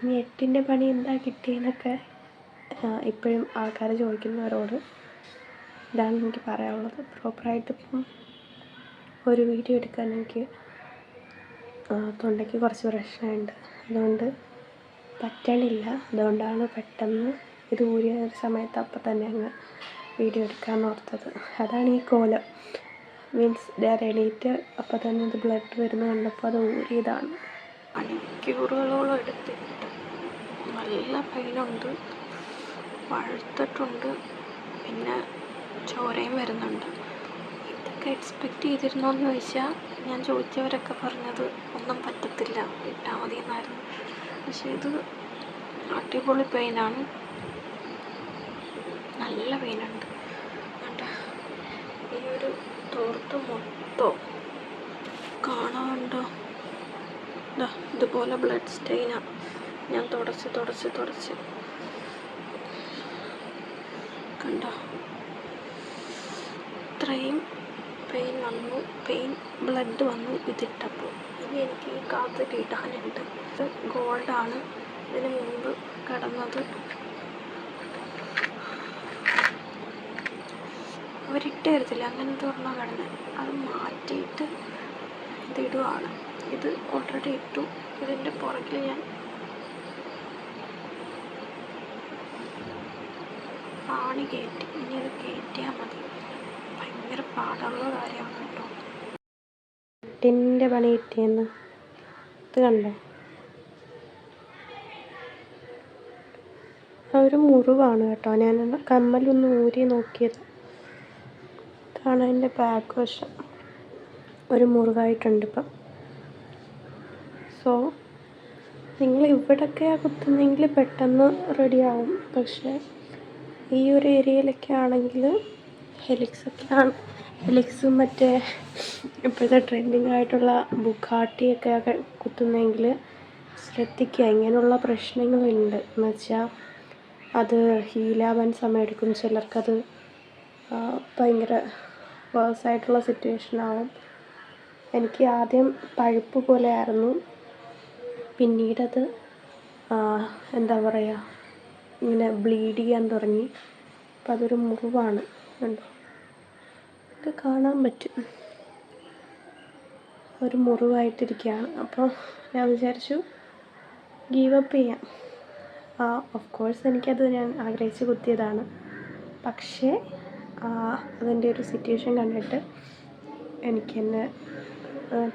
ഇനി എട്ടിന്റെ പണി എന്താ കിട്ടിയെന്നൊക്കെ ഇപ്പോഴും ആൾക്കാർ ചോദിക്കുന്നവരോട് ഇതാണ് എനിക്ക് പറയാനുള്ളത്. പ്രോപ്പറായിട്ട് ഇപ്പം ഒരു വീഡിയോ എടുക്കാൻ എനിക്ക് തൊണ്ടയ്ക്ക് കുറച്ച് പ്രശ്നമുണ്ട്. അതുകൊണ്ട് പറ്റണില്ല. അതുകൊണ്ടാണ് പെട്ടെന്ന് ഇത് ഊരിയ ഒരു സമയത്ത് അപ്പം തന്നെ അങ്ങ് വീഡിയോ എടുക്കാൻ ഓർത്തത്. അതാണ് ഈ കോലം. മീൻസ് ഞാൻ എണീറ്റ് അപ്പം തന്നെ ഇത് ബ്ലഡ് വരുന്ന കണ്ടപ്പോൾ അത് ഊരിയതാണ്. മണിക്കൂറുകളോളം എടുത്തിട്ട് നല്ല പെയിനുണ്ട് പഴുത്തിട്ടുണ്ട് പിന്നെ ചോരയും വരുന്നുണ്ട്. ഇതൊക്കെ എക്സ്പെക്റ്റ് ചെയ്തിരുന്നോ എന്ന് ചോദിച്ചാൽ ഞാൻ ചോദിച്ചവരൊക്കെ പറഞ്ഞത് ഒന്നും പറ്റത്തില്ല. ഇട്ടാൽ മതി എന്നായിരുന്നു പക്ഷേ ഇത് അടിപൊളി പെയിനാണ് നല്ല പെയിനുണ്ട് ഈ ഒരു ഇതുപോലെ ബ്ലഡ് സ്റ്റെയിനാണ് ഞാൻ തുടച്ച് തുടച്ച് തുടച്ച്. കണ്ടോ? ഇത്രയും പെയിൻ വന്നു. പെയിൻ ബ്ലഡ് വന്നു ഇതിട്ടപ്പോൾ. ഇനി എനിക്ക് ഈ കാത്ത് കിട്ടാനുണ്ട് ഇത് ഗോൾഡാണ് ഇതിന് മുമ്പ് കിടന്നത് അവരിട്ട് തരത്തില്ല അങ്ങനത്തെ ഒരെണ്ണം കിടന്നത് അത് മാറ്റിയിട്ട് ഇതിടുവാണ് ഇത് ഓൾറെഡി ഇട്ടു. ഇതിന്റെ പുറകിൽ ഞാൻ ആണി കയറ്റി ഇനി ഇത് കയറ്റിയാൽ മതി. ഭയങ്കര പാടുള്ള കാര്യമാണ് കേട്ടോ. ടിന്റെ പണി കിട്ടിയെന്ന്. ഇത് കണ്ടോ? ഒരു മുറിവാണ് കേട്ടോ. ഞാൻ കമ്മലൊന്ന് ഊരി നോക്കിയത്. ഇതാണ് അതിന്റെ ബാക്ക് വശം. ഒരു മുറിവായിട്ടുണ്ട് ഇപ്പം. സോ നിങ്ങൾ ഇവിടൊക്കെയാണ് കുത്തുന്നതെങ്കിൽ പെട്ടെന്ന് റെഡിയാവും. പക്ഷേ ഈ ഒരു ഏരിയയിലൊക്കെ ആണെങ്കിൽ ഹെലിക്സൊക്കെയാണ്. ഹെലിക്സും മറ്റേ ഇപ്പോഴത്തെ ട്രെൻഡിങ് ആയിട്ടുള്ള ബുക്കാട്ടിയൊക്കെ കുത്തുന്നതെങ്കിൽ ശ്രദ്ധിക്കുക. ഇങ്ങനെയുള്ള പ്രശ്നങ്ങളുണ്ട്. എന്ന് വെച്ചാൽ അത് ഹീലാവാൻ സമയമെടുക്കും. ചിലർക്കത് ഭയങ്കര വേഴ്സായിട്ടുള്ള സിറ്റുവേഷൻ ആവും. എനിക്ക് ആദ്യം പഴുപ്പ് പോലെ ആയിരുന്നു. പിന്നീടത് എന്താ പറയുക ഇങ്ങനെ ബ്ലീഡ് ചെയ്യാൻ തുടങ്ങി. അപ്പം അതൊരു മുറിവാണ് കണ്ടോ? ഒക്കെ കാണാൻ പറ്റും. ഒരു മുറിവായിട്ടിരിക്കുകയാണ് അപ്പോൾ ഞാൻ വിചാരിച്ചു ഗീവ് അപ്പ് ചെയ്യാം. ആ ഓഫ് കോഴ്സ് എനിക്കത് ഞാൻ ആഗ്രഹിച്ച് കുത്തിയതാണ്. പക്ഷേ അതിന്റെ ഒരു സിറ്റുവേഷൻ കണ്ടിട്ട് എനിക്ക് തന്നെ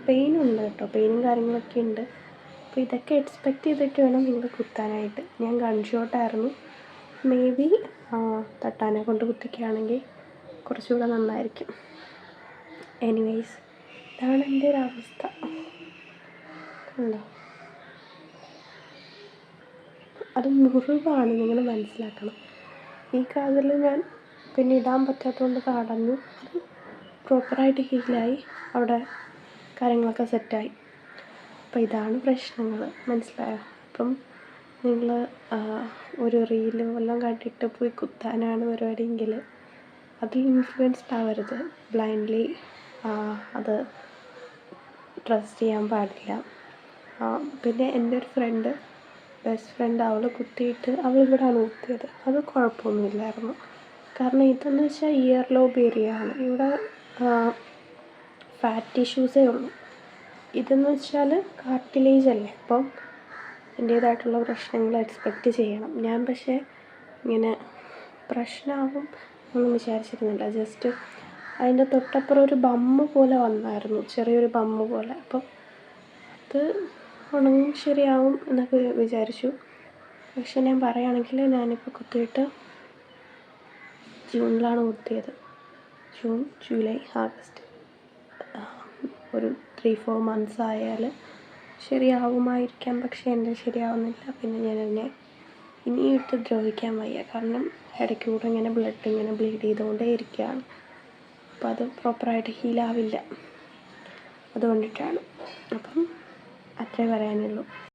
പെയിനുണ്ട് കേട്ടോ. പെയിനും കാര്യങ്ങളൊക്കെ ഉണ്ട്. അപ്പോൾ ഇതൊക്കെ എക്സ്പെക്റ്റ് ചെയ്തിട്ട് വേണം നിങ്ങൾ കുത്താനായിട്ട്. ഞാൻ ഗൺ ഷോട്ടായിരുന്നു മേ ബി തട്ടാനെ കൊണ്ട് കുത്തിക്കുകയാണെങ്കിൽ കുറച്ചുകൂടെ നന്നായിരിക്കും. എനിവേയ്സ് ഇതാണ് എന്റെ ഒരു അവസ്ഥ. ഉണ്ടോ അത് മുറിവാണ് നിങ്ങൾ മനസ്സിലാക്കണം. ഈ കാതിൽ ഞാൻ പിന്നെ ഇടാൻ പറ്റാത്തതുകൊണ്ട് തടഞ്ഞു അത് പ്രോപ്പറായിട്ട് ഹീലായി അവിടെ കാര്യങ്ങളൊക്കെ സെറ്റായി അപ്പോൾ ഇതാണ് പ്രശ്നങ്ങൾ മനസ്സിലായോ? അപ്പം നിങ്ങൾ ഒരു റീൽ വല്ലതും കണ്ടിട്ട് പോയി കുത്താനാണ് പരിപാടിയെങ്കിൽ അതിൽ ഇൻഫ്ലുവൻസ്ഡ് ആവരുത്. ബ്ലൈൻഡ്ലി അത് ട്രസ്റ്റ് ചെയ്യാൻ പാടില്ല. പിന്നെ എന്റെ ഒരു ഫ്രണ്ട് ബെസ്റ്റ് ഫ്രണ്ട് അവൾ കുത്തിയിട്ട് അവൾ ഇവിടെയാണ് കുത്തിയത് അത് കുഴപ്പമൊന്നുമില്ലായിരുന്നു. കാരണം ഇതെന്ന് വെച്ചാൽ ഇയർ ലോബ് ഏരിയ ആണ്. ഇവിടെ ഫാറ്റ് ടിഷ്യൂസേ ഉള്ളൂ. ഇതെന്ന് വെച്ചാൽ കാർട്ടിലേജ് അല്ലേ? അപ്പം അതിന്റേതായിട്ടുള്ള പ്രശ്നങ്ങൾ എക്സ്പെക്റ്റ് ചെയ്യണം. ഞാൻ പക്ഷേ ഇങ്ങനെ പ്രശ്നമാകും എന്ന് വിചാരിച്ചിരുന്നില്ല. ജസ്റ്റ് അതിന്റെ തൊട്ടപ്പുറം ഒരു ബമ്മ് പോലെ വന്നായിരുന്നു. ചെറിയൊരു ബമ്മ് പോലെ. അപ്പം അത് ഉണങ്ങും ശരിയാവും എന്നൊക്കെ വിചാരിച്ചു. പക്ഷെ ഞാൻ പറയുകയാണെങ്കിൽ ഞാനിപ്പോൾ കുത്തിയിട്ട് ജൂണിലാണ് കുത്തിയത്. June July August. ഒരു ത്രീ ഫോർ മന്ത്സ് ആയാൽ ശരിയാവുമായിരിക്കാം. പക്ഷേ എന്റെ ശരിയാവുന്നില്ല. പിന്നെ ഞാനതിനെ ഇനിയിട്ട് ദ്രോഹിക്കാൻ വയ്യ. കാരണം ഇടയ്ക്ക് കൂടെ ഇങ്ങനെ ബ്ലഡ് ഇങ്ങനെ ബ്ലീഡ് ചെയ്തുകൊണ്ടേ ഇരിക്കുകയാണ്. അപ്പം അത് പ്രോപ്പറായിട്ട് ഹീലാവില്ല അതുകൊണ്ടിട്ടാണ്. അപ്പം അത്രേ പറയാനുള്ളൂ.